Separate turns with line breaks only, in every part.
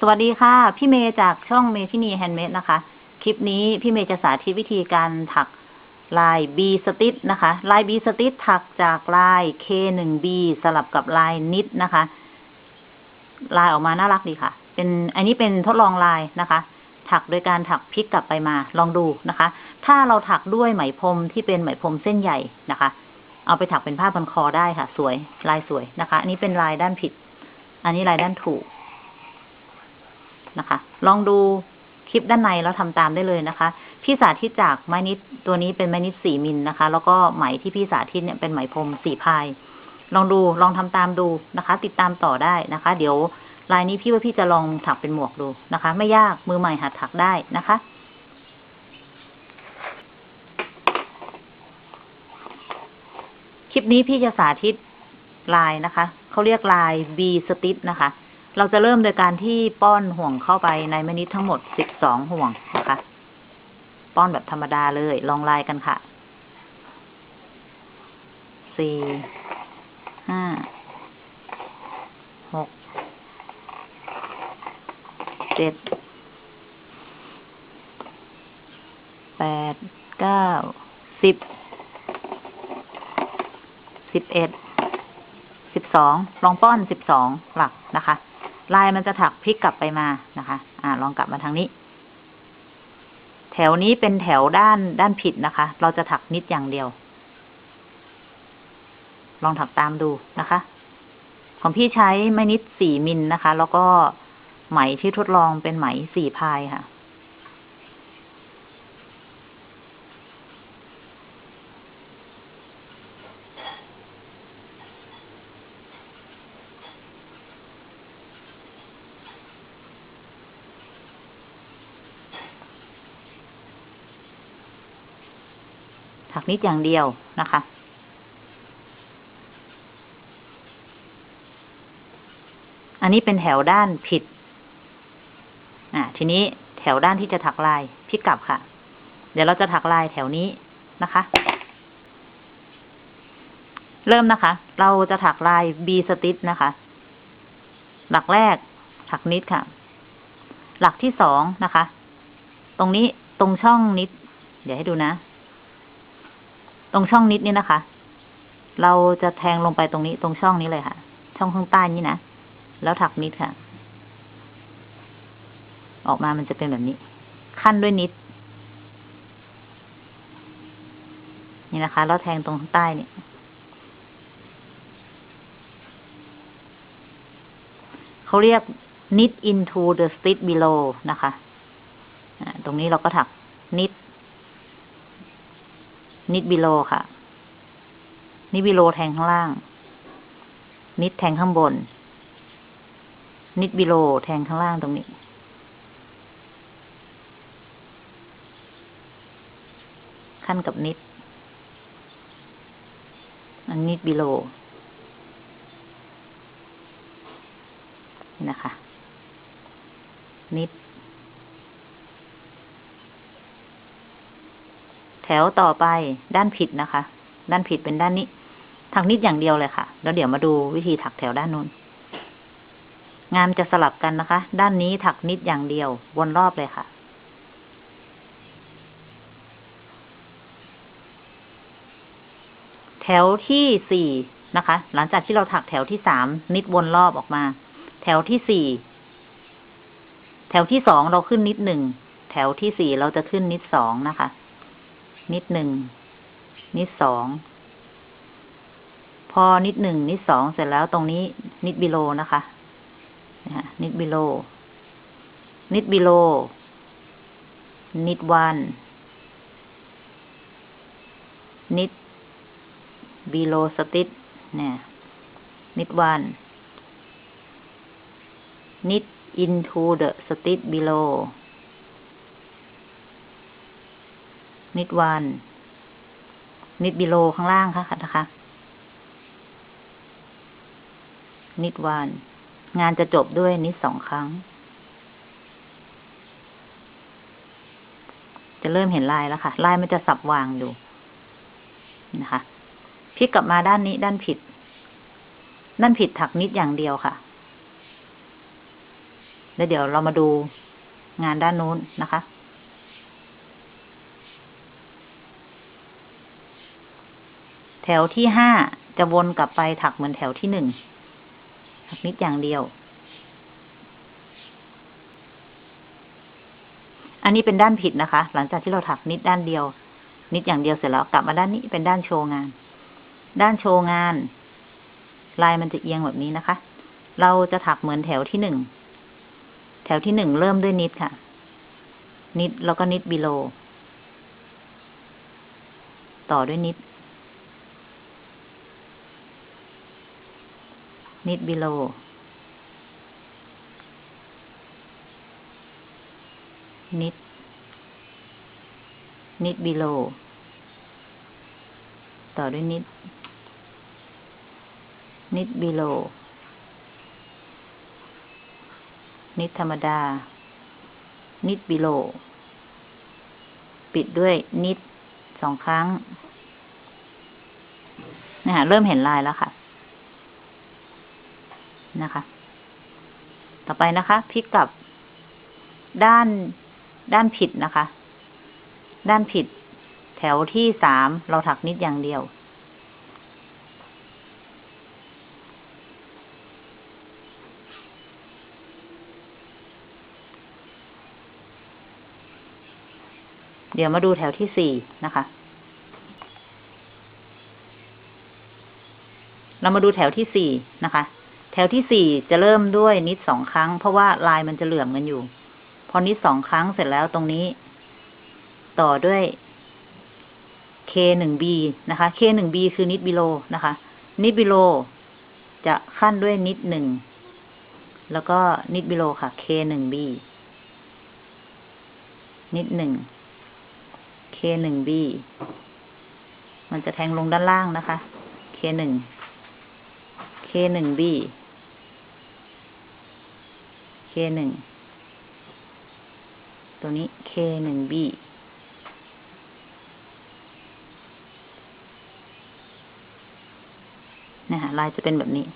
สวัสดีค่ะ พี่เมย์จากช่องเมทินีแฮนด์เมดนะคะ คลิปนี้พี่เมย์จะสาธิตวิธีการถักลาย B สติ t นะคะ ลาย B สติ t ถักจากลาย K1B สลับกับลายนิดนะคะ ลายออกมาน่ารักดีค่ะ เป็นอันนี้เป็นทดลองลายนะคะ ถักโดยการถักพลิกกลับไปมาลองดูนะคะ ถ้าเราถักด้วยไหมพรมที่เป็นไหมพรมเส้นใหญ่นะคะ เอาไปถักเป็นผ้าพันคอได้ค่ะ สวยลายสวยนะคะ อันนี้เป็นลายด้านผิด อันนี้ลายด้านถูก นะคะ ลองดูคลิปด้านในแล้วทำตามได้เลยนะคะ พี่สาธิตจากไม้นิดตัวนี้เป็นไม้นิดสี่มิลนะคะ แล้วก็ไหมที่พี่สาธิตเนี่ยเป็นไหมพรมสี่พาย ลองดูลองทำตามดูนะคะ ติดตามต่อได้นะคะ เดี๋ยวลายนี้พี่ว่าพี่จะลองถักเป็นหมวกดูนะคะ ไม่ยากมือใหม่หัดถักได้นะคะคลิปนี้พี่จะสาธิตลายนะคะ เขาเรียกลาย B สติ t นะคะ เราจะเริ่มโดยการที่ป้อนห่วงเข้าไปในแมนิดทั้งหมด 12 ห่วงนะคะ ป้อนแบบธรรมดาเลย ลองลายกันค่ะ สี่ ห้า หก เจ็ด แปด เก้า สิบ สิบเอ็ด สิบสอง ลองป้อนสิบสองหลักนะคะ ลายมันจะถักพลิกกลับไปมานะคะ อ่า ลองกลับมาทางนี้ แถวนี้เป็นแถวด้านด้านผิดนะคะ เราจะถักนิดอย่างเดียว ลองถักตามดูนะคะ ของพี่ใช้ไม้นิดสี่มิลนะคะ แล้วก็ไหมที่ทดลองเป็นไหมสี่พายค่ะ ถักนิดอย่างเดียวนะคะ อันนี้เป็นแถวด้านผิด อ่า ทีนี้แถวด้านที่จะถักลายพลิกกลับค่ะ เดี๋ยวเราจะถักลายแถวนี้นะคะ เริ่มนะคะ เราจะถักลาย B สติ t นะคะ หลักแรกถักนิดค่ะ หลักที่สองนะคะ ตรงนี้ตรงช่องนิด เดี๋ยวให้ดูนะ ตรงช่องนิดนี่นะคะ เราจะแทงลงไปตรงนี้ตรงช่องนี้เลยค่ะ ช่องข้างใต้นี้นะ แล้วถักนิดค่ะ ออกมามันจะเป็นแบบนี้ ขั้นด้วยนิด นี่นะคะ แล้วแทงตรงข้างใต้นี่เขาเรียก knit into the stitch below นะคะะตรงนี้เราก็ถักนิด นิดบิโลค่ะ นิดบิโลแทงข้างล่าง นิดแทงข้างบน นิดบิโลแทงข้างล่างตรงนี้ ขั้นกับนิด อันนิดบิโลนี่นะคะ นิด แถวต่อไปด้านผิดนะคะ ด้านผิดเป็นด้านนี้ถักนิดอย่างเดียวเลยค่ะ แล้วเดี๋ยวมาดูวิธีถักแถวด้านนู้น งานจะสลับกันนะคะ ด้านนี้ถักนิดอย่างเดียว วนรอบเลยค่ะ แถวที่สี่นะคะ หลังจากที่เราถักแถวที่สามนิดวนรอบออกมา แถวที่สี่แถวที่สองเราขึ้นนิดหนึ่ง แถวที่สี่เราจะขึ้นนิดสองนะคะ นิดหนึ่ง นิดสอง พอนิดหนึ่ง นิดสองเสร็จแล้วตรงนี้ นิดบิโลนะคะนิดบิโล นิดบิโล นิดวัน นิดบิโลสติทเนี่ย นิดวัน นิด into the stitch below นิดวัน นิดบิโลข้างล่างค่ะนะคะ นิดวัน งานจะจบด้วยนิดสองครั้ง จะเริ่มเห็นลายแล้วค่ะ ลายมันจะสับวางอยู่นะคะพลิกกลับมาด้านนี้ด้านผิด ด้านผิดถักนิดอย่างเดียวค่ะ แล้วเดี๋ยวเรามาดูงานด้านนู้นนะคะ แถวที่ห้าจะวนกลับไปถักเหมือนแถวที่หนึ่งถักนิดอย่างเดียว อันนี้เป็นด้านผิดนะคะ หลังจากที่เราถักนิดด้านเดียว นิดอย่างเดียวเสร็จแล้วกลับมาด้านนี้เป็นด้านโชว์งาน ด้านโชว์งาน ลายมันจะเอียงแบบนี้นะคะ เราจะถักเหมือนแถวที่หนึ่ง แถวที่หนึ่งเริ่มด้วยนิดค่ะ นิดแล้วก็นิดบิโล ต่อด้วยนิด นิดบิโลนิด นิดบิโลต่อด้วยนิด นิดบิโลนิดธรรมดา นิดบิโลปิดด้วยนิดสองครั้งนะคะเริ่มเห็นลายแล้วค่ะ นะคะ ต่อไปนะคะพลิกกลับ ด้าน ด้านผิดนะคะ ด้านผิด แถวที่สามเราถักนิดอย่างเดียว เดี๋ยวมาดูแถวที่สี่นะคะเรามาดูแถวที่สี่นะคะ แถวที่สี่จะเริ่มด้วยนิดสองครั้ง เพราะว่าลายมันจะเหลื่อมกันอยู่ พอนิดสองครั้งเสร็จแล้วตรงนี้ ต่อด้วย K หนึ่ง B นะคะ K หนึ่ง B คือนิดบิโลนะคะ นิดบิโล จะขั้นด้วยนิดหนึ่ง แล้วก็นิดบิโลค่ะ K หนึ่ง B นิดหนึ่ง K หนึ่ง B มันจะแทงลงด้านล่างนะคะ K หนึ่ง K หนึ่ง B K หนึ่งตัวนี้ K หนึ่ง B นะคะลายจะเป็นแบบนี้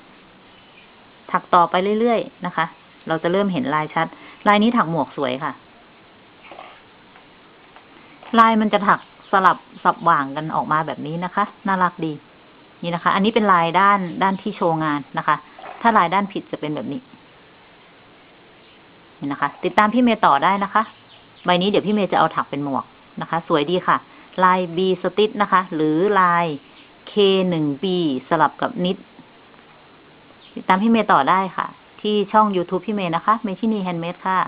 ถักต่อไปเรื่อยๆนะคะ เราจะเริ่มเห็นลายชัด ลายนี้ถักหมวกสวยค่ะ ลายมันจะถักสลับสับหว่างกันออกมาแบบนี้นะคะ น่ารักดี นี่นะคะ อันนี้เป็นลายด้านด้านที่โชว์งานนะคะ ถ้าลายด้านผิดจะเป็นแบบนี้ นะคะ ติดตามพี่เมย์ต่อได้นะคะ ใบนี้เดี๋ยวพี่เมย์จะเอาถักเป็นหมวกนะคะ สวยดีค่ะ ลาย B สติทนะคะ หรือลาย K หนึ่ง B สลับกับนิด ติดตามพี่เมย์ต่อได้ค่ะ ที่ช่อง YouTube พี่เมย์นะคะ เมชินีแฮนด์เมดค่ะ